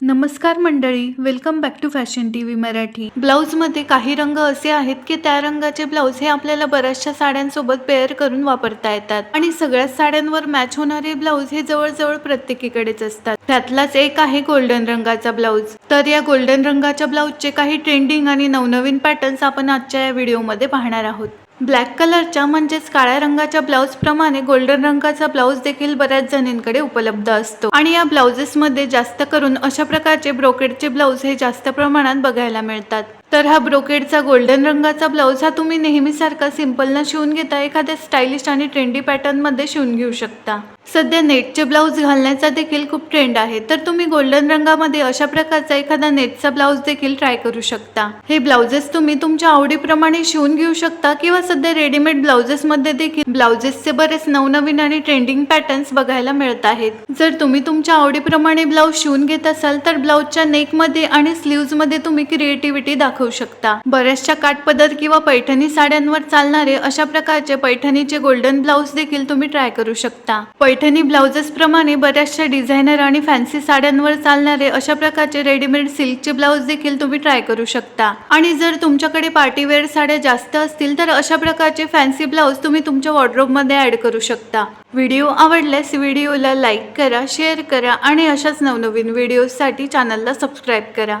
नमस्कार मंडळी welcome back to fashion T V Marathi ब्लाऊजमध्ये काही रंग असे आहेत की त्या रंगाचे ब्लाऊज हे आपल्याला बऱ्याचशा साड्यांसोबत पेअर करून वापरता येतात. आणि सगळ्याच साड्यांवर मॅच होणारे ब्लाऊज हे जवळजवळ प्रत्येकीकडेच असतात. त्यातलाच एक आहे गोल्डन रंगाचा ब्लाऊज तर या गोल्डन रंगाच्या ब्लाऊजचे काही ट्रेंडिंग आणि नवनवीन पॅटर्न्स आपण आजच्या या व्हिडिओमध्ये पाहणार आहोत. ब्लॅक कलरच्या म्हणजेच काळ्या रंगाच्या ब्लाऊज प्रमाणे गोल्डन रंगाचा ब्लाऊज देखील बऱ्याच जणींकडे उपलब्ध असतो. आणि या ब्लाउजेस मध्ये जास्त करून अशा प्रकारचे ब्रोकेडचे ब्लाऊज हे जास्त प्रमाणात बघायला मिळतात. तर हा ब्रोकेडचा गोल्डन रंगाचा ब्लाऊज हा तुम्ही नेहमीसारखा सिम्पलनं शिवून घेता एखाद्या स्टायलिश आणि ट्रेंडी पॅटर्नमध्ये शिवून घेऊ शकता. सध्या नेटचे ब्लाऊज घालण्याचा देखील खूप ट्रेंड आहे. तर तुम्ही गोल्डन रंगामध्ये अशा प्रकारचा एखादा नेटचा ब्लाऊज देखील ट्राय करू शकता. हे ब्लाउजेस तुम्ही तुमच्या आवडीप्रमाणे शिवून घेऊ शकता किंवा सध्या रेडीमेड ब्लाऊजेसमध्ये देखील ब्लाउजेसचे बरेच नवनवीन आणि ट्रेंडिंग पॅटर्न्स बघायला मिळत आहेत. जर तुम्ही तुमच्या आवडीप्रमाणे ब्लाऊज शिवून घेत असाल तर ब्लाऊजच्या नेकमध्ये आणि स्लीव्जमध्ये तुम्ही क्रिएटिव्हिटी दाखवा शकता. बऱ्याचशा काटपदर किंवा पैठणी साड्यांवर चालणारे अशा प्रकारचे पैठणीचे गोल्डन ब्लाऊज देखील तुम्ही ट्राय करू शकता. पैठणी ब्लाउजेस प्रमाणे बऱ्याचशा डिझायनर आणि फॅन्सी साड्यांवर चालणारे अशा प्रकारचे रेडीमेड सिल्कचे ब्लाऊज देखील तुम्ही ट्राय करू शकता. आणि जर तुमच्याकडे पार्टीवेअर साड्या जास्त असतील तर अशा प्रकारचे फॅन्सी ब्लाऊज तुम्ही तुमच्या वॉर्ड्रोबमध्ये ऍड करू शकता. व्हिडिओ आवडल्यास व्हिडिओला लाईक करा शेअर करा आणि अशाच नवनवीन व्हिडिओसाठी चॅनलला सबस्क्राईब करा.